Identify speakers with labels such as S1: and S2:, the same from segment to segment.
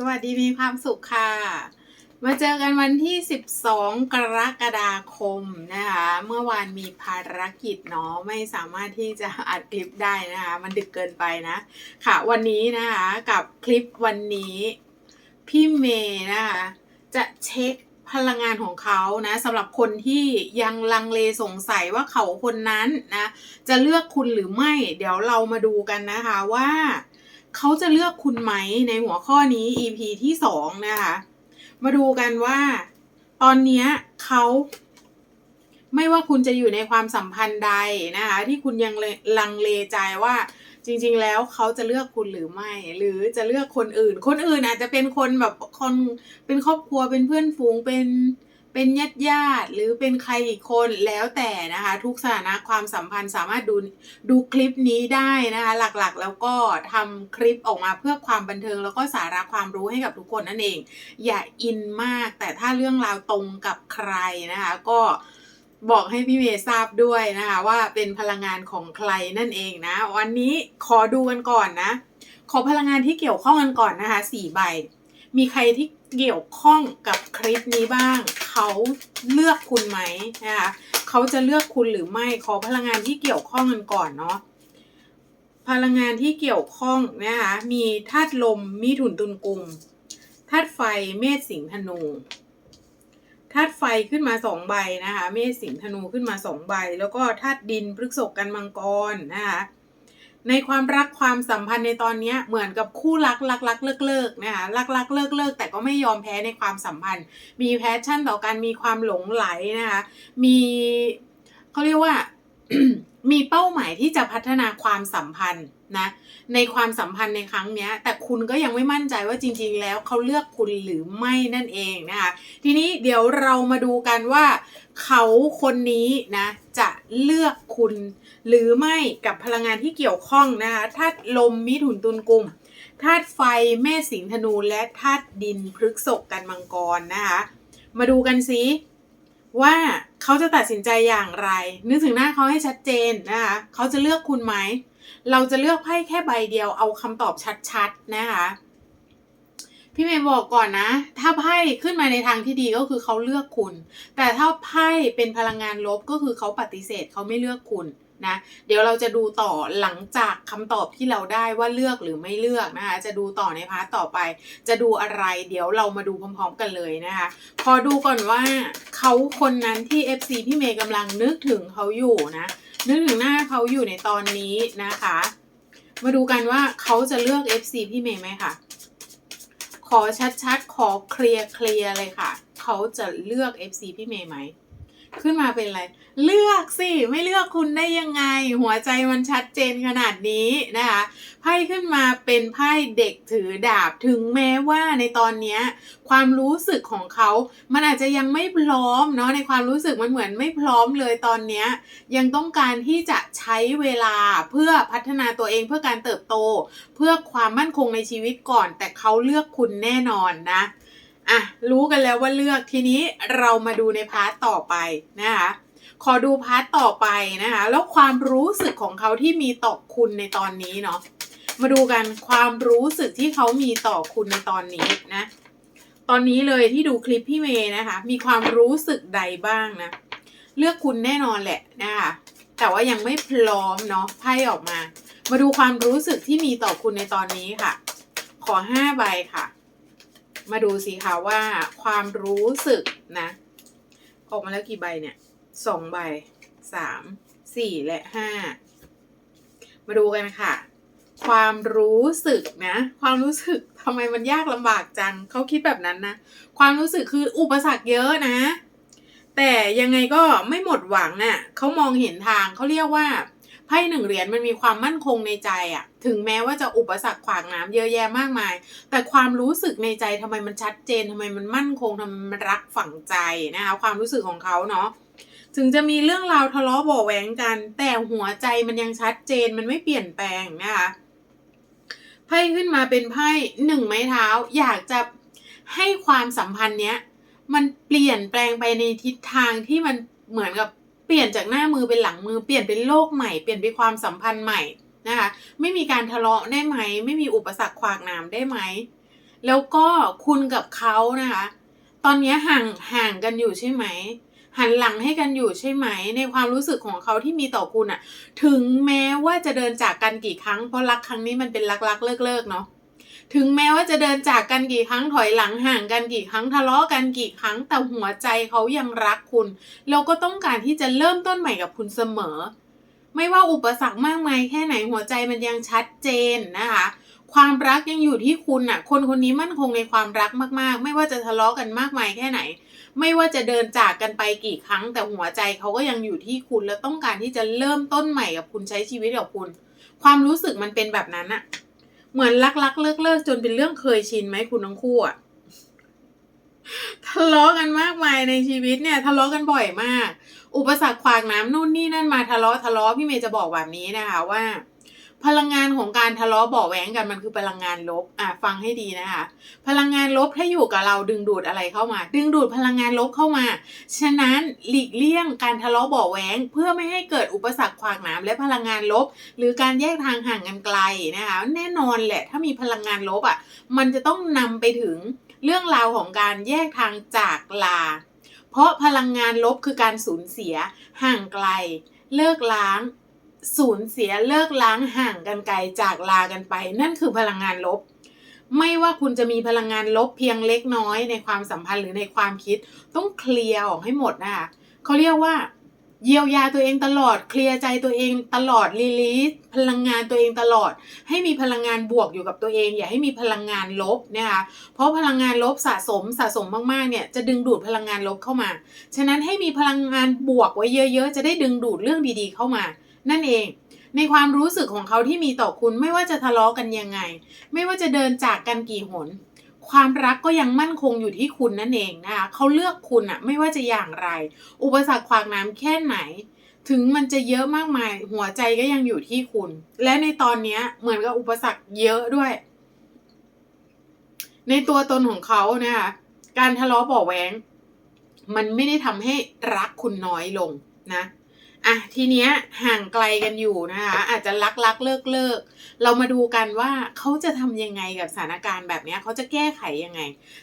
S1: สวัสดีมีความสุขค่ะ มาเจอกันวันที่ 12 กรกฎาคมนะคะ เมื่อวานมีภารกิจเนาะไม่สามารถที่จะอัดคลิปได้นะคะ มันดึกเกินไปนะ ค่ะ วันนี้นะคะกับคลิปวันนี้ พี่เมย์นะคะ จะเช็คพลังงานของเขานะสำหรับคนที่ยังลังเลสงสัยว่าเขาคนนั้นนะ จะเลือกคุณหรือไม่ เดี๋ยวเรามาดูกันนะคะว่า เขาจะเลือกคุณไหมในหัวข้อนี้ EP ที่สองนะคะ มาดูกันว่า ตอนนี้เขา ไม่ว่าคุณจะอยู่ในความสัมพันธ์ใดนะคะ ที่คุณยังลังเลใจว่าจริง ๆ แล้วเขาจะเลือกคุณหรือไม่ หรือจะเลือกคนอื่น คนอื่นอาจจะเป็นคนแบบคนเป็นครอบครัวเป็นเพื่อนฝูงเป็น เป็นญาติญาติหรือเป็นใครอีกคนแล้วแต่นะคะ ทุกสถานะความสัมพันธ์สามารถดูดูคลิปนี้ได้นะคะ หลักๆ แล้วก็ทำคลิปออกมาเพื่อความบันเทิง แล้วก็สาระความรู้ให้กับทุกคนนั่นเอง อย่าอินมาก แต่ถ้าเรื่องราวตรงกับใครนะคะ ก็บอกให้พี่เมย์ทราบด้วยนะคะ ว่าเป็นพลังงานของใครนั่นเองนะ วันนี้ขอดูกันก่อนนะ ขอพลังงานที่เกี่ยวข้องกันก่อนนะคะสี่ใบ มีใครที่ เกี่ยวข้องกับคลิปนี้บ้าง เขาเลือกคุณไหมนะคะเขาจะเลือกคุณหรือไม่ขอพลังงานที่เกี่ยวข้องกันก่อนเนาะพลังงานที่เกี่ยวข้องนะคะมีธาตุลมมิถุนตุลกุมธาตุไฟเมษสิงห์ธนูธาตุไฟขึ้นมาสองใบนะคะ เมษสิงห์ธนูขึ้นมาสองใบ แล้วก็ธาตุดินพฤกษภกันมังกรนะคะ ในความรักความสัมพันธ์ในตอนนี้เหมือนกับคู่รักรักรักเลิกเลิกนะคะรักรักเลิกเลิกแต่ก็ไม่ยอมแพ้ในความสัมพันธ์ มีแพชชั่นต่อกันมีความหลงไหลนะคะมีเขาเรียกว่ามีเป้าหมายที่จะพัฒนาความสัมพันธ์ นะในความสัมพันธ์ในครั้งนี้แต่คุณก็ยังไม่มั่นใจว่าจริงๆ แล้วเขาเลือกคุณหรือไม่นั่นเองนะคะทีนี้เดี๋ยวเรามาดูกันว่า เขาคนนี้นะจะเลือกคุณ หรือไม่กับพลังงานที่เกี่ยวข้องนะคะธาตุลมมิถุนตุลกุมธาตุไฟเมษสิงธนูและธาตุดินพฤกษภกันมังกรนะคะมาดูกันสิว่าเขาจะตัดสินใจอย่างไร นึกถึงหน้าเขาให้ชัดเจนนะคะเขาจะเลือกคุณไหม เราจะเลือกไพ่แค่ใบเดียวเอาคำตอบชัดๆนะคะ พี่เมย์บอกก่อนนะ ถ้าไพ่ขึ้นมาในทางที่ดีก็คือเขาเลือกคุณ แต่ถ้าไพ่เป็นพลังงานลบก็คือเขาปฏิเสธเขาไม่เลือกคุณ นะเดี๋ยวเราจะดูต่อหลังจากคำตอบที่เราได้ว่าเลือกหรือไม่เลือกนะคะจะดูต่อในพาร์ทต่อไป จะดูอะไร เดี๋ยวเรามาดูพร้อมๆกันเลยนะคะขอดูก่อนว่าเขาคนนั้นที่ FC พี่เมย์กำลังนึกถึงเขาอยู่นะนึกถึงหน้าเขาอยู่ในตอนนี้นะคะ มาดูกันว่าเขาจะเลือก FC พี่เมย์ไหมคะขอชัดๆขอเคลียร์เคลียร์เลยค่ะ เขาจะเลือก FC พี่เมย์ไหม ขึ้นมาเป็นอะไร เลือกสิ ไม่เลือกคุณได้ยังไง หัวใจมันชัดเจนขนาดนี้นะคะไพ่ขึ้นมาเป็นไพ่เด็กถือดาบถึงแม้ว่าในตอนนี้ความรู้สึกของเขามันอาจจะยังไม่พร้อมเนาะในความรู้สึกมันเหมือนไม่พร้อมเลยตอนนี้ยังต้องการที่จะใช้เวลาเพื่อพัฒนาตัวเองเพื่อการเติบโต เพื่อความมั่นคงในชีวิตก่อน แต่เขาเลือกคุณแน่นอนนะ อะรู้กันแล้วว่าเลือกทีนี้เรามาดูในพาร์ทต่อไปนะคะขอดูพาร์ทต่อไปนะคะแล้วความรู้สึกของเขาที่มีต่อคุณในตอนนี้เนาะมาดูกันความรู้สึกที่เขามีต่อคุณในตอนนี้นะ ตอนนี้เลยที่ดูคลิปพี่เมย์นะคะ มีความรู้สึกใดบ้างนะเลือกคุณแน่นอนแหละนะคะแต่ว่ายังไม่พร้อมเนาะไพ่ออกมา มาดูความรู้สึกที่มีต่อคุณในตอนนี้ค่ะ ขอห้าใบค่ะ มาดูสิคะว่าความรู้สึกนะ ออกมาแล้วกี่ใบเนี่ยสองใบสามสี่และห้ามาดูกันค่ะ ความรู้สึกนะ ความรู้สึกทำไมมันยากลำบากจังเขาคิดแบบนั้นนะ ความรู้สึกคืออุปสรรคเยอะนะ แต่ยังไงก็ไม่หมดหวังน่ะเขามองเห็นทางเขาเรียกว่า ไพ่หนึ่งเหรียญมันมีความมั่นคงในใจอะถึงแม้ว่าจะอุปสรรคขวางน้ำเยอะแยะมากมาย แต่ความรู้สึกในใจทำไมมันชัดเจนทำไมมันมั่นคงทำไมมันรักฝังใจนะคะความรู้สึกของเขาเนาะถึงจะมีเรื่องราวทะเลาะบาะแหวงกัน แต่หัวใจมันยังชัดเจนมันไม่เปลี่ยนแปลงนะคะไพ่ขึ้นมาเป็นไพ่หนึ่งไม้เท้า อยากจะให้ความสัมพันธ์เนี้ยมันเปลี่ยนแปลงไปในทิศทางที่มันเหมือนกับ เปลี่ยนจากหน้ามือเป็นหลังมือเปลี่ยนเป็นโลกใหม่เปลี่ยนเป็นความสัมพันธ์ใหม่นะคะไม่มีการทะเลาะได้ไหม ไม่มีอุปสรรคขวางหนามได้ไหม แล้วก็คุณกับเขานะคะตอนนี้ห่างห่างกันอยู่ใช่ไหม หันหลังให้กันอยู่ใช่ไหม ในความรู้สึกของเขาที่มีต่อคุณอะถึงแม้ว่าจะเดินจากกันกี่ครั้งเพราะรักครั้งนี้มันเป็นรักรักเลิกเลิกเนาะ ถึงแม้ว่าจะเดินจากกันกี่ครั้งถอยหลังห่างกันกี่ครั้งทะเลาะกันกี่ครั้งแต่หัวใจเขายังรักคุณ แล้วก็ต้องการที่จะเริ่มต้นใหม่กับคุณเสมอ ไม่ว่าอุปสรรคมากมายแค่ไหนหัวใจมันยังชัดเจนนะคะความรักยังอยู่ที่คุณน่ะ คนคนนี้มั่นคงในความรักมากๆ ไม่ว่าจะทะเลาะกันมากมายแค่ไหน ไม่ว่าจะเดินจากกันไปกี่ครั้ง แต่หัวใจเขาก็ยังอยู่ที่คุณแล้วต้องการที่จะเริ่มต้นใหม่กับคุณใช้ชีวิตกับคุณ ความรู้สึกมันเป็นแบบนั้นอะ เหมือนรักรักเลิกเลิกจนเป็นเรื่องเคยชินไหมคุณทั้งคู่อะทะเลาะกันมากมายในชีวิตเนี่ย ทะเลาะกันบ่อยมาก อุปสรรคขวางน้ำนู่นนี่นั่นมาทะเลาะทะเลาะพี่เมย์จะบอกแบบนี้นะคะว่า พลังงานของการทะเลาะเบาแหวงกันมันคือพลังงานลบอะฟังให้ดีนะคะ พลังงานลบถ้าอยู่กับเราดึงดูดอะไรเข้ามา ดึงดูดพลังงานลบเข้ามา ฉะนั้นหลีกเลี่ยงการทะเลาะเบาแหวงเพื่อไม่ให้เกิดอุปสรรคขวางน้ำและพลังงานลบ หรือการแยกทางห่างกันไกลนะคะ แน่นอนแหละถ้ามีพลังงานลบอะมันจะต้องนำไปถึงเรื่องราวของการแยกทางจากลา เพราะพลังงานลบคือการสูญเสียห่างไกล เลิกล้าง สูญเสียเลิกล้างห่างกันไกลจากลากันไป นั่นคือพลังงานลบ ไม่ว่าคุณจะมีพลังงานลบเพียงเล็กน้อยในความสัมพันธ์หรือในความคิด ต้องเคลียร์ออกให้หมดนะคะเขาเรียกว่า เยียวยาตัวเองตลอดเคลียร์ใจตัวเองตลอดรีลีสพลังงานตัวเองตลอด ให้มีพลังงานบวกอยู่กับตัวเอง อย่าให้มีพลังงานลบนะคะเพราะพลังงานลบสะสมสะสมมากๆเนี่ยจะดึงดูดพลังงานลบเข้ามา ฉะนั้นให้มีพลังงานบวกไว้เยอะ ๆ จะได้ดึงดูดเรื่องดีๆเข้ามา นั่นเอง ในความรู้สึกของเขาที่มีต่อคุณไม่ว่าจะทะเลาะกันยังไง ไม่ว่าจะเดินจากกันกี่หน ความรักก็ยังมั่นคงอยู่ที่คุณนั่นเองนะคะเขาเลือกคุณอะไม่ว่าจะอย่างไร อุปสรรคขวางน้ำแค่ไหน ถึงมันจะเยอะมากมาย หัวใจก็ยังอยู่ที่คุณ และในตอนนี้เหมือนกับอุปสรรคเยอะด้วย ในตัวตนของเขานะคะการทะเลาะเบาะแหวงมันไม่ได้ทำให้รักคุณน้อยลงนะ อะทีเนี้ยห่างไกลกันอยู่นะคะอาจจะรักรักเลิกเลิกเรามาดูกันว่าเขาจะทำยังไงกับสถานการณ์แบบเนี้ยเขาจะแก้ไขยังไง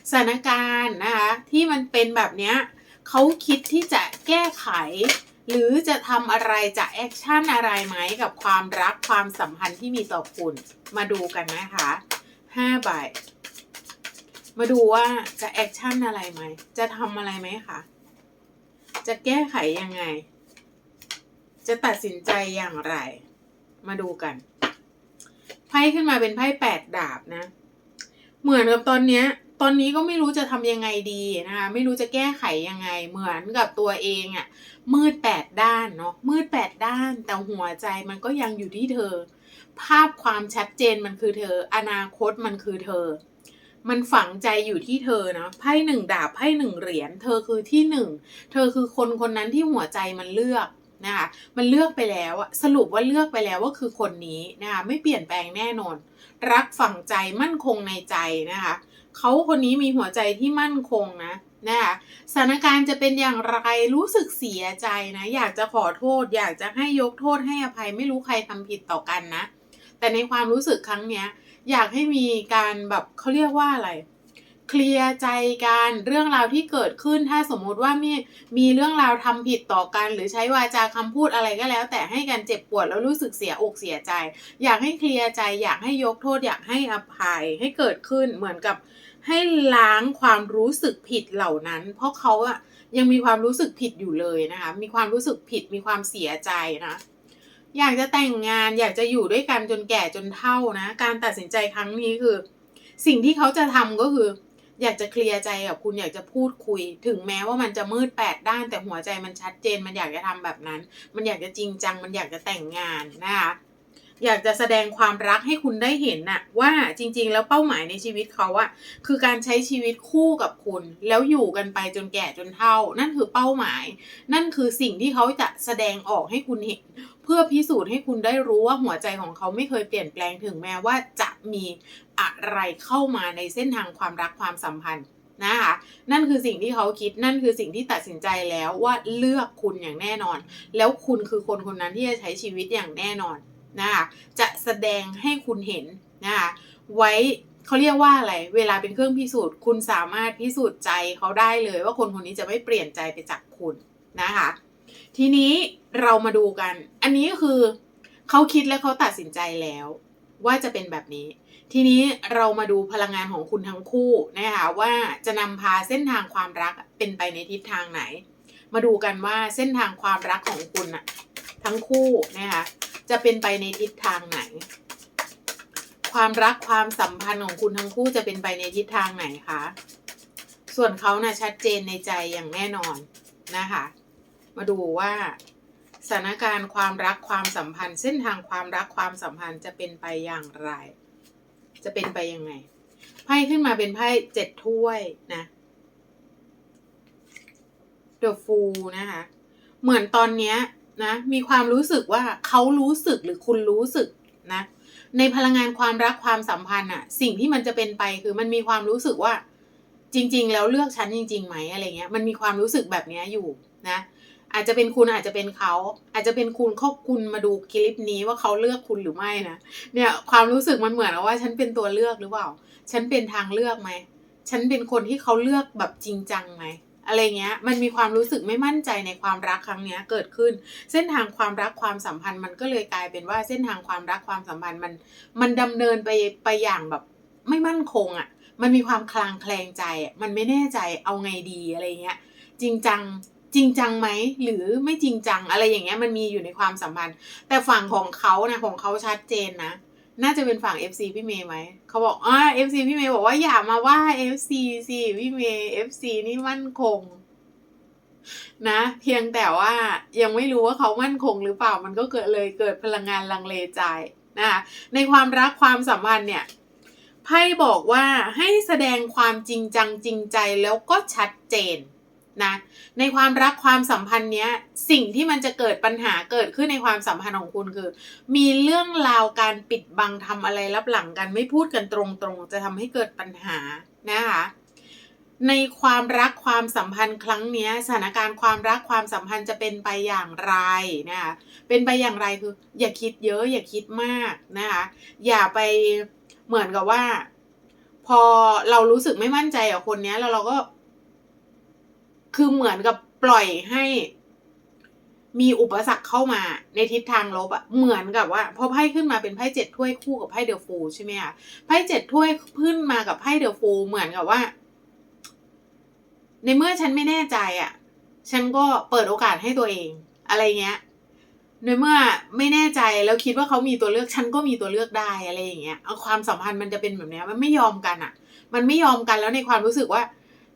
S1: สถานการณ์นะคะที่มันเป็นแบบเนี้ยเขาคิดที่จะแก้ไข หรือจะทำอะไรจะแอคชั่นอะไรไหมกับความรักความสัมพันธ์ที่มีต่อคุณมาดูกันนะคะห้าใบมาดูว่าจะแอคชั่นอะไรไหม จะทำอะไรไหมคะ จะแก้ไขยังไง จะตัดสินใจอย่างไร มาดูกัน ไพ่ขึ้นมาเป็นไพ่แปดดาบนะ เหมือนกับตอนเนี้ย ตอนนี้ก็ไม่รู้จะทำยังไงดีนะคะ ไม่รู้จะแก้ไขยังไง เหมือนกับตัวเองอะ่ะ มืดแปดด้านเนาะ มืดแปดด้าน แต่หัวใจมันก็ยังอยู่ที่เธอ ภาพความชัดเจนมันคือเธอ อนาคตมันคือเธอ มันฝังใจอยู่ที่เธอนะไพ่หนึ่งดาบไพ่หนึ่งเหรียญ เธอคือที่หนึ่ง เธอคือคนคนนั้นที่หัวใจมันเลือก นะคะมันเลือกไปแล้วสรุปว่าเลือกไปแล้วว่าคือคนนี้นะคะไม่เปลี่ยนแปลงแน่นอน รักฝังใจมั่นคงในใจนะคะเขาคนนี้มีหัวใจที่มั่นคงนะนะคะสถานการณ์จะเป็นอย่างไรรู้สึกเสียใจนะอยากจะขอโทษ อยากจะให้ยกโทษให้อภัยไม่รู้ใครทำผิดต่อกันนะ แต่ในความรู้สึกครั้งเนี้ยอยากให้มีการแบบเขาเรียกว่าอะไร เคลียร์ใจกันเรื่องราวที่เกิดขึ้นถ้าสมมุติว่ามีมีเรื่องราวทำผิดต่อกัน หรือใช้วาจาคำพูดอะไรก็แล้ว แต่ให้กันเจ็บปวดแล้วรู้สึกเสียอกเสียใจ อยากให้เคลียร์ใจ อยากให้ยกโทษ อยากให้อภัยให้เกิดขึ้นเหมือนกับให้ล้างความรู้สึกผิดเหล่านั้น เพราะเขาอะยังมีความรู้สึกผิดอยู่เลยนะคะมีความรู้สึกผิดมีความเสียใจนะอยากจะแต่งงานอยากจะอยู่ด้วยกันจนแก่จนเฒ่านะ การตัดสินใจครั้งนี้คือ สิ่งที่เขาจะทำก็คือ อยากจะเคลียร์ใจกับคุณอยากจะพูดคุย ถึงแม้ว่ามันจะมืดแปดด้านแต่หัวใจมันชัดเจน มันอยากจะทำแบบนั้น มันอยากจะจริงจัง มันอยากจะแต่งงานนะคะอยากจะแสดงความรักให้คุณได้เห็นน่ะว่าจริง ๆ แล้วเป้าหมายในชีวิตเขาอะคือการใช้ชีวิตคู่กับคุณ แล้วอยู่กันไปจนแก่จนเฒ่า นั่นคือเป้าหมาย นั่นคือสิ่งที่เขาจะแสดงออกให้คุณเห็น เพื่อพิสูจน์ให้คุณได้รู้ว่าหัวใจของเขาไม่เคยเปลี่ยนแปลงถึงแม้ว่าจะมีอะไรเข้ามาในเส้นทางความรักความสัมพันธ์นะคะนั่นคือสิ่งที่เขาคิดนั่นคือสิ่งที่ตัดสินใจแล้วว่าเลือกคุณอย่างแน่นอน แล้วคุณคือคนคนนั้นที่จะใช้ชีวิตอย่างแน่นอนนะคะจะแสดงให้คุณเห็นนะคะไว้เขาเรียกว่าอะไร เวลาเป็นเครื่องพิสูจน์ คุณสามารถพิสูจน์ใจเขาได้เลย ว่าคนคนนี้จะไม่เปลี่ยนใจไปจากคุณนะคะ ทีนี้ เรามาดูกัน อันนี้ก็คือเขาคิดและเขาตัดสินใจแล้ว ว่าจะเป็นแบบนี้ ทีนี้เรามาดูพลังงานของคุณทั้งคู่นะคะว่าจะนำพาเส้นทางความรักเป็นไปในทิศทางไหน มาดูกันว่าเส้นทางความรักของคุณอะทั้งคู่นะคะจะเป็นไปในทิศทางไหน ความรักความสัมพันธ์ของคุณทั้งคู่จะเป็นไปในทิศทางไหนคะส่วนเขานะ่ะชัดเจนในใจอย่างแน่นอนนะคะ มาดูว่า สถานการณ์ความรักความสัมพันธ์ เส้นทางความรักความสัมพันธ์จะเป็นไปอย่างไร จะเป็นไปยังไงไพ่ขึ้นมาเป็นไพ่เจ็ดถ้วยนะ The Fool นะคะเหมือนตอนเนี้ยนะมีความรู้สึกว่าเขารู้สึกหรือคุณรู้สึกนะ ในพลังงานความรักความสัมพันธ์อะสิ่งที่มันจะเป็นไปคือมันมีความรู้สึกว่า จริง ๆ แล้วเลือกฉันจริงๆไหมอะไรเงี้ย มันมีความรู้สึกแบบนี้อยู่นะ อาจจะเป็นคุณอาจจะเป็นเขา อาจจะเป็นคุณเขาคุณมาดูคลิปนี้ว่าเขาเลือกคุณหรือไม่นะเนี่ยความรู้สึกมันเหมือนว่าฉันเป็นตัวเลือกหรือเปล่า ฉันเป็นทางเลือกไหมฉันเป็นคนที่เขาเลือกแบบจริงจังไหมอะไรเงี้ย มันมีความรู้สึกไม่มั่นใจในความรักครั้งเนี้ยเกิดขึ้น เส้นทางความรักความสัมพันธ์มันก็เลยกลายเป็นว่าเส้นทางความรักความสัมพันธ์มัน มันดำเนินไปไปอย่างแบบไม่มั่นคงอะ่ะ มันมีความคลางแคลงใจ มันไม่แน่ใจเอาไงดีอะไรเงี้ย จริงจัง จริงจังไหมหรือไม่จริงจังอะไรอย่างเงี้ยมันมีอยู่ในความสัมพันธ์ แต่ฝั่งของเขาเนะของเขาชัดเจนนะ น่าจะเป็นฝั่ง FC พี่เมย์ไหมเขาบอกอ่า FC พี่เมย์บอกว่าอย่ามาว่า FC สิพี่เมย์ FC นี่มั่นคง นะ เพียงแต่ว่ายังไม่รู้ว่าเขามั่นคงหรือเปล่ามันก็เกิดเลยเกิดพลังงานลังเลใจนะคะในความรักความสัมพันธ์เนี่ยไพ่บอกว่าให้แสดงความจริงจังจริงใจแล้วก็ชัดเจน นะในความรักความสัมพันธ์เนี้ยสิ่งที่มันจะเกิดปัญหาเกิดขึ้นในความสัมพันธ์ของคุณคือ มีเรื่องราวการปิดบังทำอะไรรับหลังกันไม่พูดกันตรงๆ จะทำให้เกิดปัญหานะคะในความรักความสัมพันธ์ครั้งนี้สถานการณ์ความรักความสัมพันธ์จะเป็นไปอย่างไรนะคะเป็นไปอย่างไรคือ อย่าคิดเยอะอย่าคิดมากนะคะอย่าไปเหมือนกับว่า พอเรารู้สึกไม่มั่นใจกับคนนี้แล้วเราก็ คือเหมือนกับปล่อยให้ มีอุปสรรคเข้ามาในทิศทางลบอะเหมือนกับว่าพอไพ่ขึ้นมาเป็นไพ่เจ็ดถ้วยคู่กับไพ่เดอะฟูใช่ไหมคะไพ่เจ็ดถ้วยขึ้นมากับไพ่เดอะฟูเหมือนกับว่า ในเมื่อฉันไม่แน่ใจอะฉันก็เปิดโอกาสให้ตัวเอง อะไรเงี้ยในเมื่อไม่แน่ใจแล้วคิดว่าเขามีตัวเลือกฉันก็มีตัวเลือกได้อะไรอย่างเงี้ยเอาความสัมพันธ์มันจะเป็นแบบนี้มันไม่ยอมกันอะมันไม่ยอมกันแล้วในความรู้สึกว่า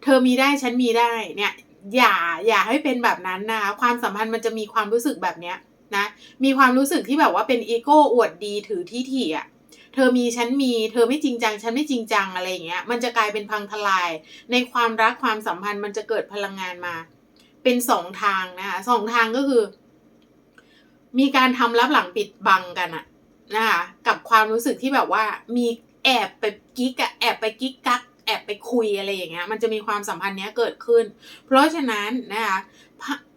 S1: เธอมีได้ฉันมีได้เนี่ย อย่าอย่าให้เป็นแบบนั้นนะคะความสัมพันธ์มันจะมีความรู้สึกแบบเนี้ยนะมีความรู้สึกที่แบบว่าเป็นอีโก้อวดดีถือที่ถี่อะเธอมีฉันมีเธอไม่จริงจังฉันไม่จริงจังอะไรอย่างเงี้ยมันจะกลายเป็นพังทลาย ในความรักความสัมพันธ์มันจะเกิดพลังงานมา เป็นสองทางนะคะสองทางก็คือ มีการทำลับหลังปิดบังกันอะนะคะกับความรู้สึกที่แบบว่ามีแอบไปกิ๊กอะแอบไปกิ๊กกัก ไปคุยอะไรอย่างเงี้ยมันจะมีความสัมพันธ์เนี้ยเกิดขึ้น เพราะฉะนั้นนะคะ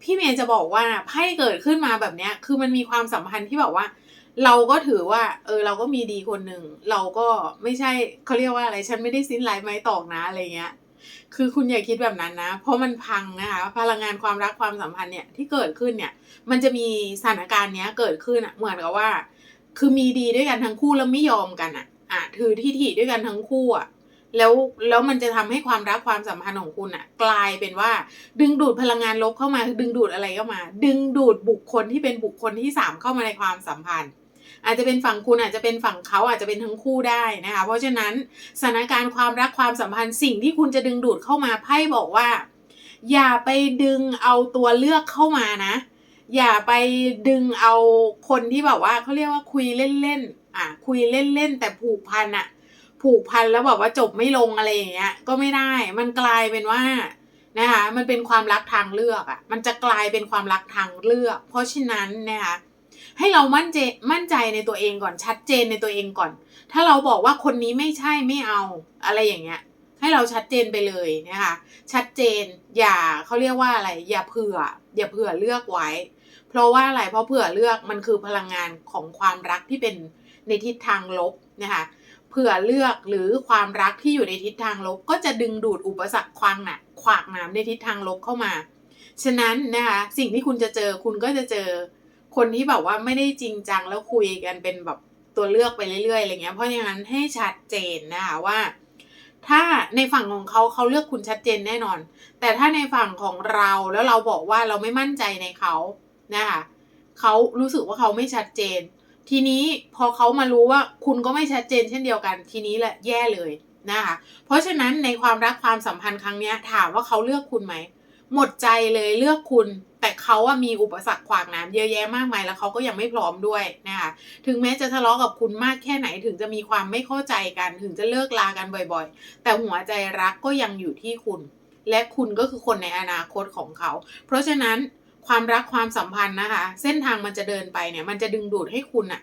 S1: พี่เมย์จะบอกว่าไพ่เกิดขึ้นมาแบบเนี้ยคือมันมีความสัมพันธ์ที่แบบว่า เราก็ถือว่าเออเราก็มีดีคนหนึ่งเราก็ไม่ใช่เขาเรียกว่าอะไรฉันไม่ได้สิ้นไร้ไม้ตอกนะอะไรเงี้ยคือคุณอย่าคิดแบบนั้นนะ เพราะมันพังนะคะ พลังงานความรักความสัมพันธ์เนี่ยที่เกิดขึ้นเนี่ย มันจะมีสถานการณ์เนี้ยเกิดขึ้นอะเหมือนกับว่า คือมีดีด้วยกันทั้งคู่แล้วไม่ยอมกันอะอะถือที่ถี่ด้วยกันทั้งคู่อะ แล้วแล้วมันจะทำให้ความรักความสัมพันธ์ของคุณอะกลายเป็นว่า ดึงดูดพลังงานลบเข้ามาดึงดูดอะไรเข้ามา ดึงดูดบุคคลที่เป็นบุคคลที่สามเข้ามาในความสัมพันธ์อาจจะเป็นฝั่งคุณอาจจะเป็นฝั่งเขาอาจจะเป็นทั้งคู่ได้นะคะ เพราะฉะนั้นสถานการณ์ความรักความสัมพันธ์สิ่งที่คุณจะดึงดูดเข้ามาไพ่บอกว่า อย่าไปดึงเอาตัวเลือกเข้ามานะ อย่าไปดึงเอาคนที่แบบว่าเขาเรียกว่าคุยเล่นๆอะคุยเล่นๆแต่ผูกพันอะ ผูกพันแล้วแบบว่าจบไม่ลงอะไรอย่างเงี้ย ก็ไม่ได้ มันกลายเป็นว่านะคะ มันเป็นความรักทางเลือกอะมันจะกลายเป็นความรักทางเลือก เพราะฉะนั้นนะคะให้เรามั่นใจมั่นใจในตัวเองก่อนชัดเจนในตัวเองก่อน ถ้าเราบอกว่าคนนี้ไม่ใช่ไม่เอาอะไรอย่างเงี้ย ให้เราชัดเจนไปเลยนะคะ ชัดเจนอย่าเขาเรียกว่าอะไร อย่าเผื่อ อย่าเผื่อเลือกไว้ เพราะว่าอะไรเพราะเผื่อเลือกมันคือพลังงานของความรักที่เป็นในทิศทางลบนะคะ เผื่อเลือกหรือความรักที่อยู่ในทิศทางลบ ก็จะดึงดูดอุปสรรคควางน่ะขวากน้ำในทิศทางลบเข้ามา ฉะนั้นนะคะสิ่งที่คุณจะเจอคุณก็จะเจอคนที่แบบว่าไม่ได้จริงจังแล้วคุยกันเป็นแบบตัวเลือกไปเรื่อยๆอะไรเงี้ยเพราะฉะนั้นให้ชัดเจนนะคะว่า ถ้าในฝั่งของเขาเขาเลือกคุณชัดเจนแน่นอน แต่ถ้าในฝั่งของเราแล้วเราบอกว่าเราไม่มั่นใจในเขานะคะเขารู้สึกว่าเขาไม่ชัดเจน ทีนี้พอเขามารู้ว่าคุณก็ไม่ชัดเจนเช่นเดียวกัน ทีนี้แหละแย่เลยนะคะ เพราะฉะนั้นในความรักความสัมพันธ์ครั้งนี้ถามว่าเขาเลือกคุณไหม หมดใจเลยเลือกคุณ แต่เขาอะมีอุปสรรคขวางน้ำเยอะแยะมากมายแล้วเขาก็ยังไม่พร้อมด้วยนะคะ ถึงแม้จะทะเลาะกับคุณมากแค่ไหนถึงจะมีความไม่เข้าใจกัน ถึงจะเลิกลากันบ่อยๆ แต่หัวใจรักก็ยังอยู่ที่คุณ และคุณก็คือคนในอนาคตของเขา เพราะฉะนั้น ความรักความสัมพันธ์นะคะ เส้นทางมันจะเดินไปเนี่ย มันจะดึงดูดให้คุณอะ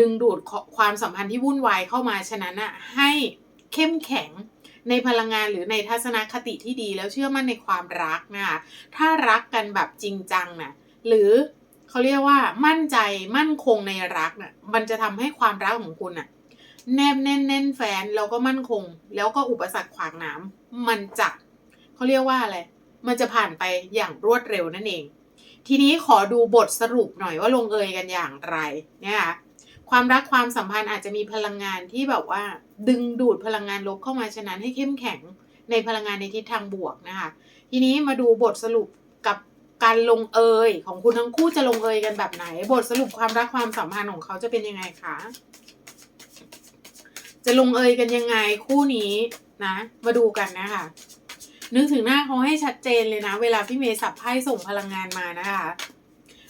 S1: ดึงดูดความสัมพันธ์ที่วุ่นวายเข้ามาฉะนั้นอะให้เข้มแข็งในพลังงานหรือในทัศนคติที่ดีแล้วเชื่อมั่นในความรักนะคะถ้ารักกันแบบจริงจังนะหรือเขาเรียกว่ามั่นใจมั่นคงในรักน่ะมันจะทำให้ความรักของคุณน่ะ แนบแน่นแน่นแฟนแล้วก็มั่นคง แล้วก็อุปสรรคขวางหน้ำมันจะเขาเรียกว่าอะไร มันจะผ่านไปอย่างรวดเร็วนั่นเอง ทีนี้ขอดูบทสรุปหน่อยว่าลงเอยกันอย่างไรเนี่ยค่ะความรักความสัมพันธ์อาจจะมีพลังงานที่แบบว่า ดึงดูดพลังงานลบเข้ามาฉะนั้นให้เข้มแข็งในพลังงานในทิศทางบวกนะคะทีนี้มาดูบทสรุปกับการลงเอยของคุณทั้งคู่จะลงเอยกันแบบไหน บทสรุปความรักความสัมพันธ์ของเขาจะเป็นยังไงคะจะลงเอยกันยังไงคู่นี้นะ มาดูกันนะคะ นึกถึงหน้าเขาให้ชัดเจนเลยนะ เวลาพี่เมย์สับไพ่ส่งพลังงานมานะคะ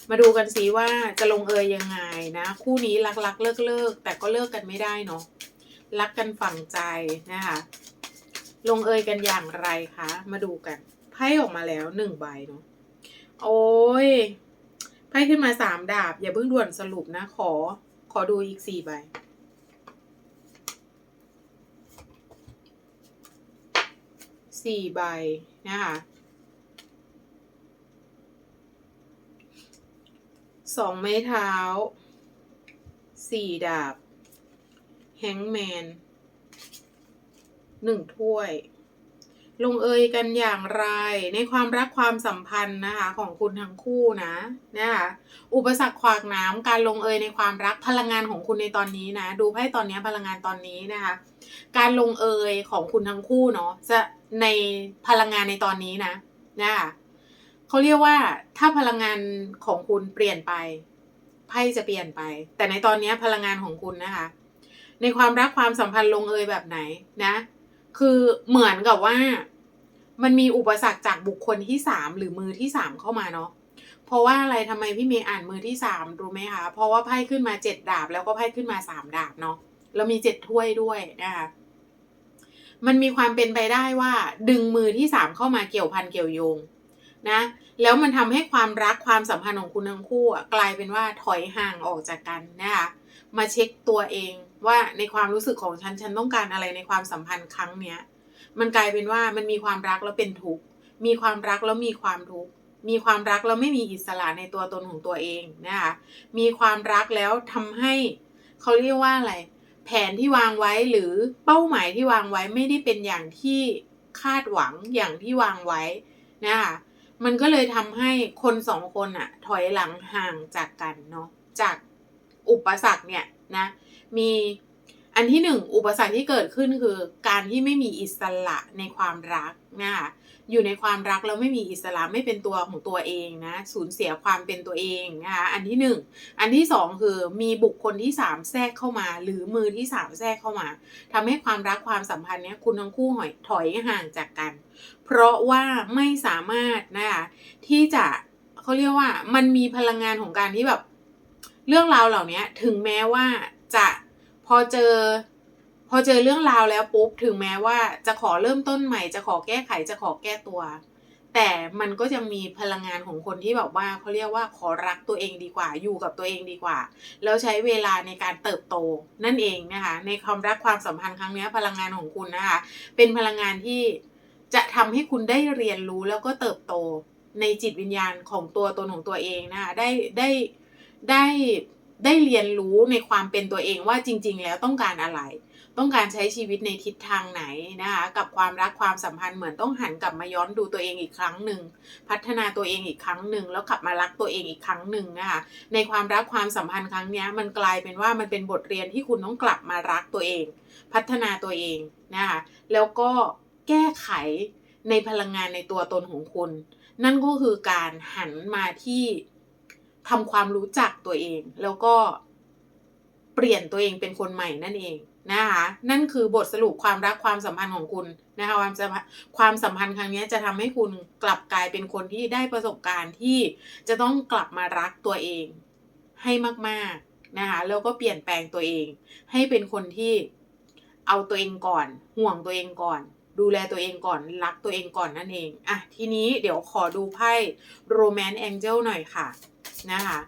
S1: มาดูกันสิว่าจะลงเอยยังไงนะ คู่นี้รักรักเลิกเลิกแต่ก็เลิกกันไม่ได้เนาะรักกันฝังใจนะคะ ลงเอยกันอย่างไรคะ มาดูกันไพ่ออกมาแล้วหนึ่งใบเนาะโอ้ยไพ่ขึ้นมาสามดาบ อย่าเพิ่งด่วนสรุปนะ ขอ ขอดูอีกสี่ใบ สี่ใบนะคะสองไม้เท้าสี่ดาบ แฮงแมนหนึ่งถ้วย ลงเอยกันอย่างไรในความรักความสัมพันธ์นะคะของคุณทั้งคู่นะนะคะอุปสรรคขวากหน้ำการลงเอยในความรักพลังงานของคุณในตอนนี้นะ ดูไพ่ตอนนี้พลังงานตอนนี้นะคะ การลงเอยของคุณทั้งคู่เนาะจะ ในพลังงานในตอนนี้นะนะคะเขาเรียกว่าถ้าพลังงานของคุณเปลี่ยนไปไพ่จะเปลี่ยนไป แต่ในตอนนี้พลังงานของคุณนะคะ ในความรักความสัมพันธ์ลงเอยแบบไหนนะ คือเหมือนกับว่า มันมีอุปสรรคจากบุคคลที่สามหรือมือที่สามเข้ามาเนาะเพราะว่าอะไรทำไมพี่เมย์อ่านมือที่สามรู้ไหมคะเพราะว่าไพ่ขึ้นมาเจ็ดดาบ แล้วก็ไพ่ขึ้นมาสามดาบเนาะแล้วมีเจ็ดถ้วยด้วยนะคะ มันมีความเป็นไปได้ว่า ดึงมือที่สามเข้ามาเกี่ยวพันเกี่ยวโยงนะแล้วมันทำให้ความรักความสัมพันธ์ของคุณทั้งคู่กลายเป็นว่าถอยห่างออกจากกันนะคะมาเช็คตัวเองว่าในความรู้สึกของฉันฉันต้องการอะไรในความสัมพันธ์ครั้งเนี้ยมันกลายเป็นว่ามันมีความรักแล้วเป็นทุกข์มีความรักแล้วมีความทุกข์มีความรักแล้วไม่มีอิสระในตัวตนของตัวเองนะคะมีความรักแล้วทำให้เขาเรียกว่าอะไร แผนที่วางไว้หรือเป้าหมายที่วางไว้ไม่ได้เป็นอย่างที่คาดหวังอย่างที่วางไว้นะคะมันก็เลยทำให้คนสองคนอะถอยหลังห่างจากกันเนาะจากอุปสรรคเนี่ยนะมีอันที่หนึ่งอุปสรรคที่เกิดขึ้นคือ การที่ไม่มีอิสระในความรักนะคะ อยู่ในความรักแล้วไม่มีอิสระไม่เป็นตัวของตัวเองนะสูญเสียความเป็นตัวเองนะคะอันที่หนึ่งอันที่สองคือมีบุคคลที่สามแทรกเข้ามา หรือมือที่สามแทรกเข้ามาทำให้ความรักความสัมพันธ์เนี้ยคุณทั้งคู่หอยถอยห่างจากกัน เพราะว่าไม่สามารถนะคะที่จะเขาเรียกว่ามันมีพลังงานของการที่แบบ เรื่องราวเหล่านี้ถึงแม้ว่าจะพอเจอ อเจอเรื่องราวแล้วปุ๊บถึงแม้ว่าจะขอเริ่มต้นใหม่จะขอแก้ไขจะขอแก้ตัว แต่มันก็ยังมีพลังงานของคนที่แบบว่าเขาเรียกว่าขอรักตัวเองดีกว่า อยู่กับตัวเองดีกว่า แล้วใช้เวลาในการเติบโตนั่นเองนะคะ ในความรักความสัมพันธ์ครั้งนี้พลังงานของคุณนะคะ เป็นพลังงานที่จะทำให้คุณได้เรียนรู้แล้วก็เติบโตในจิตวิญญาณของตัวตนของตัวเองนะคะได้ได้ได้ได้เรียนรู้ในความเป็นตัวเองว่าจริง ๆ แล้วต้องการอะไร ต้องการใช้ชีวิตในทิศทางไหนนะคะ กับความรักความสัมพันธ์เหมือนต้องหันกลับมาย้อนดูตัวเองอีกครั้งหนึ่งพัฒนาตัวเองอีกครั้งหนึ่งแล้วกลับมารักตัวเองอีกครั้งหนึ่งนะคะในความรักความสัมพันธ์ครั้งนี้มันกลายเป็นว่ามันเป็นบทเรียนที่คุณต้องกลับมารักตัวเอง พัฒนาตัวเองนะคะแล้วก็แก้ไขในพลังงานในตัวตนของคุณ นั่นก็คือการหันมาที่ทำความรู้จักตัวเอง แล้วก็เปลี่ยนตัวเองเป็นคนใหม่นั่นเอง นะคะนั่นคือบทสรุปความรักความสัมพันธ์ของคุณนะคะความสัมความสัมพันธ์ครั้งนี้จะทำให้คุณกลับกลายเป็นคนที่ได้ประสบการณ์ที่จะต้องกลับมารักตัวเองให้มากๆนะคะแล้วก็เปลี่ยนแปลงตัวเอง ให้เป็นคนที่เอาตัวเองก่อน ห่วงตัวเองก่อน ดูแลตัวเองก่อนรักตัวเองก่อนนั่นเองอะทีนี้เดี๋ยวขอดูไพ่ Romance Angel หน่อยค่ะนะคะ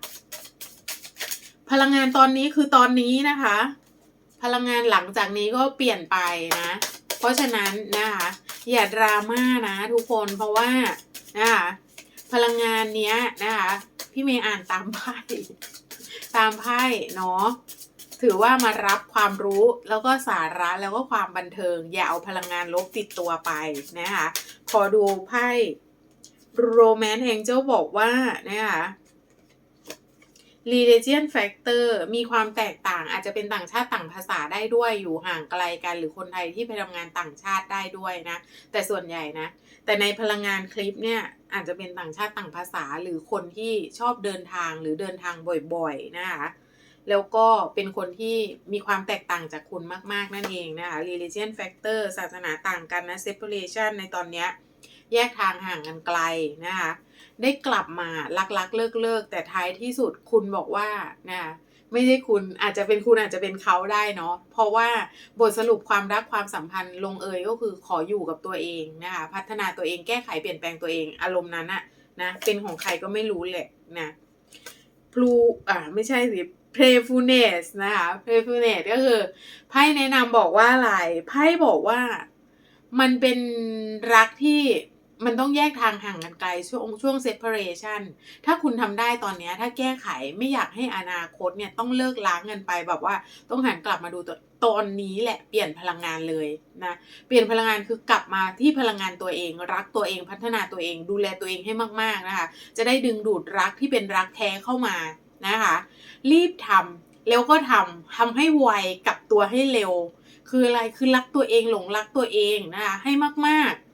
S1: พลังงานตอนนี้คือตอนนี้นะคะ พลังงานหลังจากนี้ก็เปลี่ยนไปนะ เพราะฉะนั้นนะคะอย่าดราม่านะทุกคนเพราะว่านะคะพลังงานเนี้ยนะคะพี่เมย์อ่านตามไพ่ตามไพ่เนาะถือว่ามารับความรู้แล้วก็สาระแล้วก็ความบันเทิง อย่าเอาพลังงานลบติดตัวไปนะคะขอดูไพ่ Romance Angel บอกว่านะคะ Religion Factor มีความแตกต่างอาจจะเป็นต่างชาติต่างภาษาได้ด้วยอยู่ห่างไกลกัน หรือคนไทยที่ไปทำงานต่างชาติได้ด้วยนะ แต่ส่วนใหญ่นะ แต่ในพลังงานคลิปเนี่ยอาจจะเป็นต่างชาติต่างภาษาหรือคนที่ชอบเดินทางหรือเดินทางบ่อยๆนะคะแล้วก็เป็นคนที่มีความแตกต่างจากคุณมาก ๆ นั่นเองนะคะ religion factor ศาสนาต่างกันนะ separation ในตอนเนี้ยแยกทางห่างกันไกลนะคะ ได้กลับมารักรักเลิกเลิกแต่ท้ายที่สุดคุณบอกว่านะคะไม่ใช่คุณอาจจะเป็นคุณอาจจะเป็นเขาได้เนาะเพราะว่าบทสรุปความรักความสัมพันธ์ลงเอยก็คือขออยู่กับตัวเองนะคะพัฒนาตัวเองแก้ไขเปลี่ยนแปลงตัวเองอารมณ์นั้นอะนะเป็นของใครก็ไม่รู้แหละนะพลูอ่าไม่ใช่สิ playfulness นะคะ playfulness ก็คือไพ่แนะนำบอกว่าอะไรไพ่บอกว่ามันเป็นรักที่ มันต้องแยกทางห่างกันไกลช่วงช่วง separation ถ้าคุณทำได้ตอนนี้ถ้าแก้ไขไม่อยากให้อนาคตเนี่ยต้องเลิกล้างกันไปแบบว่าต้องหันกลับมาดูตัวตอนนี้แหละเปลี่ยนพลังงานเลยนะเปลี่ยนพลังงานคือกลับมาที่พลังงานตัวเอง รักตัวเองพัฒนาตัวเอง ดูแลตัวเองให้มากๆนะคะจะได้ดึงดูดรักที่เป็นรักแท้เข้ามานะคะ รีบทำแล้วก็ทำทำให้ไวกลับตัวให้เร็ว คืออะไรคือรักตัวเองหลงรักตัวเองนะคะให้มากๆ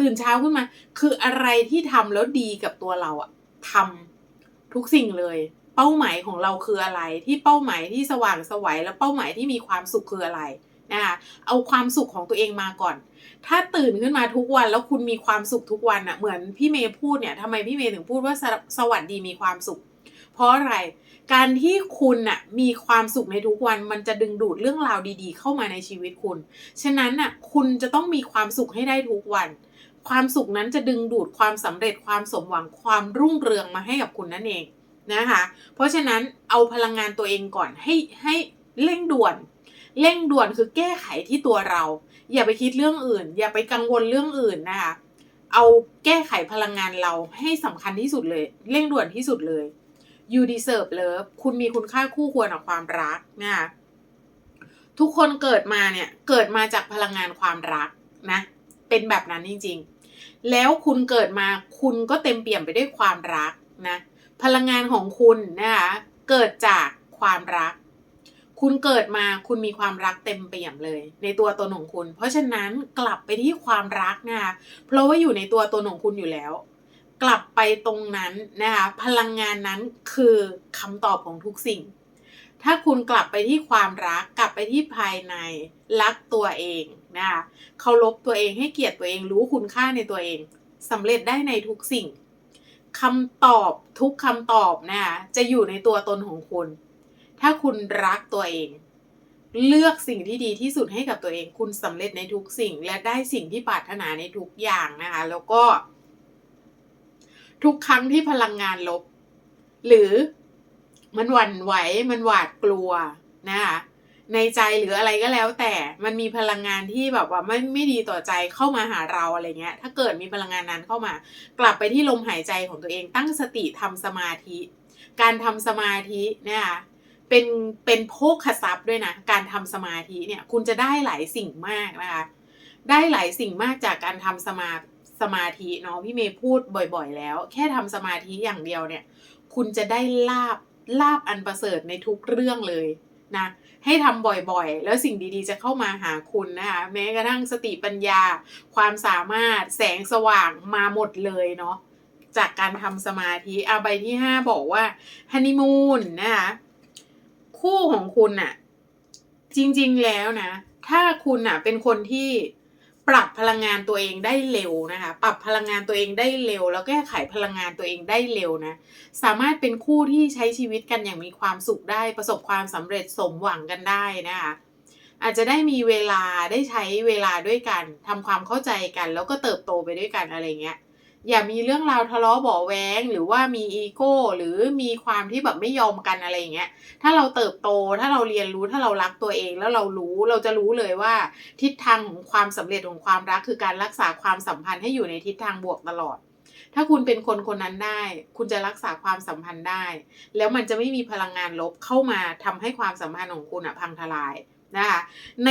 S1: ตื่นเช้าขึ้นมา คืออะไรที่ทำแล้วดีกับตัวเราอะทำทุกสิ่งเลย เป้าหมายของเราคืออะไร ที่เป้าหมายที่สว่างสวัยแล้วเป้าหมายที่มีความสุขคืออะไรนะคะเอาความสุขของตัวเองมาก่อน ถ้าตื่นขึ้นมาทุกวันแล้วคุณมีความสุขทุกวันอะเหมือนพี่เมย์พูดเนี่ยทำไมพี่เมย์ถึงพูดว่าสสวัสดีมีความสุข เพราะอะไร การที่คุณน่ะมีความสุขในทุกวัน มันจะดึงดูดเรื่องราวดีๆ เข้ามาในชีวิตคุณ ฉะนั้นน่ะคุณจะต้องมีความสุขให้ได้ทุกวัน ความสุขนั้นจะดึงดูดความสำเร็จความสมหวังความรุ่งเรืองมาให้กับคุณนั่นเองนะคะ เพราะฉะนั้นเอาพลังงานตัวเองก่อนให้ให้เร่งด่วน เร่งด่วนคือแก้ไขที่ตัวเรา อย่าไปคิดเรื่องอื่น อย่าไปกังวลเรื่องอื่นนะคะเอาแก้ไขพลังงานเราให้สำคัญที่สุดเลย เร่งด่วนที่สุดเลย you deserve love คุณมีคุณค่าคู่ควรกับความรักนะคะทุกคนเกิดมาเนี่ยเกิดมาจากพลังงานความรักนะ เป็นแบบนั้นจริงๆ แล้วคุณเกิดมาคุณก็เต็มเปี่ยมไปด้วยความรักนะ พลังงานของคุณนะคะเกิดจากความรัก คุณเกิดมาคุณมีความรักเต็มเปี่ยมเลย ในตัวตนของคุณ เพราะฉะนั้นกลับไปที่ความรักนะคะเพราะว่าอยู่ในตัวตนของคุณอยู่แล้ว กลับไปตรงนั้นนะคะพลังงานนั้นคือคำตอบของทุกสิ่งถ้าคุณกลับไปที่ความรักกลับไปที่ภายใน รักตัวเอง นะคะเคารพตัวเองให้เกียรติตัวเองรู้คุณค่าในตัวเองสำเร็จได้ในทุกสิ่งคำตอบทุกคำตอบนะคะจะอยู่ในตัวตนของคุณ ถ้าคุณรักตัวเอง เลือกสิ่งที่ดีที่สุดให้กับตัวเอง คุณสำเร็จในทุกสิ่ง และได้สิ่งที่ปรารถนาในทุกอย่างนะคะแล้วก็ ทุกครั้งที่พลังงานลบ หรือมันหวั่นไหวมันหวาดกลัวนะคะ ในใจหรืออะไรก็แล้ว แต่มันมีพลังงานที่แบบว่าไม่ไม่ดีต่อใจเข้ามาหาเราอะไรเงี้ย ถ้าเกิดมีพลังงานนั้นเข้ามา กลับไปที่ลมหายใจของตัวเองตั้งสติทำสมาธิ การทำสมาธิเนะคะเป็นเป็นโภคทรัพย์ด้วยนะการทำสมาธิเนี่ยคุณจะได้หลายสิ่งมากนะคะได้หลายสิ่งมากจากการทำสมาสมาธิเนาะพี่เมย์พูดบ่อย ๆ แล้ว แค่ทำสมาธิอย่างเดียวเนี่ย คุณจะได้ลาบลาบอันประเสริฐในทุกเรื่องเลย นะให้ทำบ่อยๆ แล้วสิ่งดีๆ จะเข้ามาหาคุณนะคะแม้กระทั่งสติปัญญา ความสามารถแสงสว่างมาหมดเลยเนาะจากการทำสมาธิอาใบที่ห้าบอกว่าฮันนีมูนนะคะคู่ของคุณอะจริงๆแล้วนะ ถ้าคุณอะเป็นคนที่ ปรับพลังงานตัวเองได้เร็วนะคะ ปรับพลังงานตัวเองได้เร็ว แล้วแก้ไขพลังงานตัวเองได้เร็วนะ สามารถเป็นคู่ที่ใช้ชีวิตกันอย่างมีความสุขได้ ประสบความสำเร็จสมหวังกันได้นะคะ อาจจะได้มีเวลาได้ใช้เวลาด้วยกันทำความเข้าใจกัน แล้วก็เติบโตไปด้วยกันอะไรเงี้ย อย่ามีเรื่องราวทะเลาะเบาแวงหรือว่ามีอีโก้หรือมีความที่แบบไม่ยอมกันอะไรอย่างเงี้ย ถ้าเราเติบโตถ้าเราเรียนรู้ถ้าเรารักตัวเองแล้วเรารู้เราจะรู้เลยว่า ทิศทางของความสำเร็จของความรักคือการรักษาความสัมพันธ์ให้อยู่ในทิศทางบวกตลอด ถ้าคุณเป็นคนคนนั้นได้ คุณจะรักษาความสัมพันธ์ได้ แล้วมันจะไม่มีพลังงานลบเข้ามาทำให้ความสัมพันธ์ของคุณอะพังทลายนะคะใน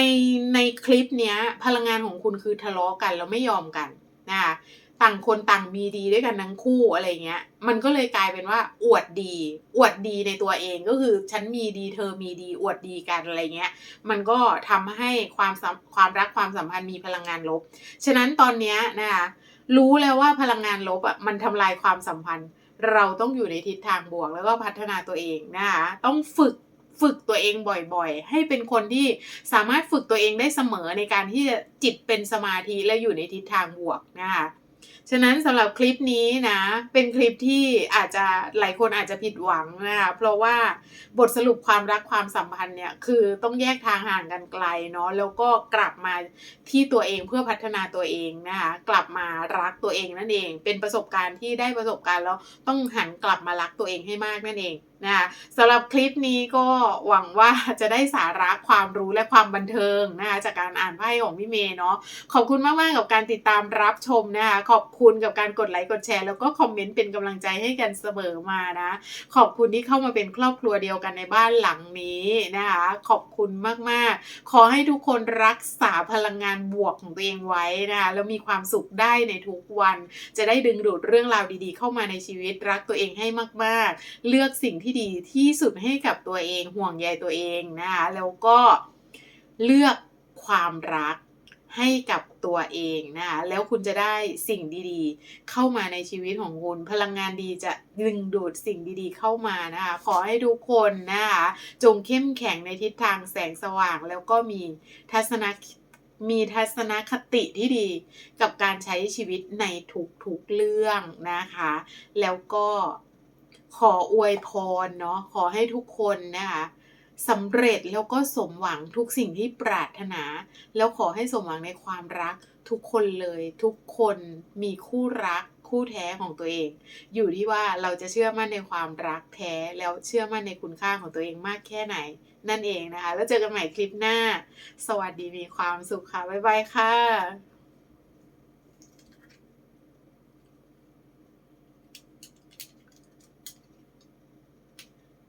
S1: ในคลิปเนี้ยพลังงานของคุณคือทะเลาะกันแล้วไม่ยอมกันนะคะ ต่างคนต่างมีดีด้วยกันทั้งคู่อะไรเงี้ย มันก็เลยกลายเป็นว่า อวดดี อวดดีในตัวเองก็คือฉันมีดีเธอมีดี อวดดีกันอะไรเงี้ย มันก็ทำให้ความความรักความสัมพันธ์มีพลังงานลบ ฉะนั้นตอนเนี้ยนะคะรู้แล้วว่าพลังงานลบอะมันทำลายความสัมพันธ์ เราต้องอยู่ในทิศทางบวก แล้วก็พัฒนาตัวเองนะคะต้องฝึกฝึกตัวเองบ่อยๆ ให้เป็นคนที่สามารถฝึกตัวเองได้เสมอในการที่จะจิตเป็นสมาธิและอยู่ในทิศทางบวกนะคะ ฉะนั้นสำหรับคลิปนี้นะ เป็นคลิปที่อาจจะหลายคนอาจจะผิดหวังนะคะเพราะว่าบทสรุปความรักความสัมพันธ์เนี่ยคือต้องแยกทางห่างกันไกลเนาะแล้วก็กลับมาที่ตัวเองเพื่อพัฒนาตัวเองนะคะกลับมารักตัวเองนั่นเอง เป็นประสบการณ์ที่ได้ประสบการณ์แล้วต้องหันกลับมารักตัวเองให้มากนั่นเอง นะคะสำหรับคลิปนี้ก็หวังว่าจะได้สาระความรู้และความบันเทิงนะคะจากการอ่านไพ่ของพี่เมย์เนาะขอบคุณมาก ๆ กับการติดตามรับชมนะคะขอบคุณกับการกดไลค์กดแชร์แล้วก็คอมเมนต์เป็นกำลังใจให้กันเสมอมานะ ขอบคุณที่เข้ามาเป็นครอบครัวเดียวกันในบ้านหลังนี้นะคะขอบคุณมาก ๆ ขอให้ทุกคนรักษาพลังงานบวกของตัวเองไว้นะคะแล้วมีความสุขได้ในทุกวัน จะได้ดึงดูดเรื่องราวดี ๆ เข้ามาในชีวิตรักตัวเองให้มาก ๆ เลือกสิ่งที่ที่ดีที่สุดให้กับตัวเองห่วงใยตัวเองนะคะแล้วก็เลือกความรักให้กับตัวเองนะคะแล้วคุณจะได้สิ่งดีๆ เข้ามาในชีวิตของคุณ พลังงานดีจะดึงดูดสิ่งดีๆ เข้ามานะคะขอให้ทุกคนนะคะจงเข้มแข็งในทิศทางแสงสว่าง แล้วก็มีทัศนคมีทัศนคติที่ดีกับการใช้ชีวิตในทุกๆเรื่องนะคะ แล้วก็ ขออวยพรเนาะขอให้ทุกคนนะคะสำเร็จแล้วก็สมหวังทุกสิ่งที่ปรารถนา แล้วขอให้สมหวังในความรักทุกคนเลยทุกคนมีคู่รักคู่แท้ของตัวเอง อยู่ที่ว่าเราจะเชื่อมั่นในความรักแท้แล้วเชื่อมั่นในคุณค่าของตัวเองมากแค่ไหน นั่นเองนะคะ แล้วเจอกันใหม่คลิปหน้า สวัสดีมีความสุขค่ะ บ๊ายบายค่ะ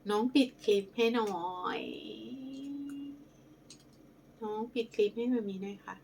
S1: น้องปิดคลิปให้หน่อย น้องปิดคลิปให้มามีหน่อยค่ะ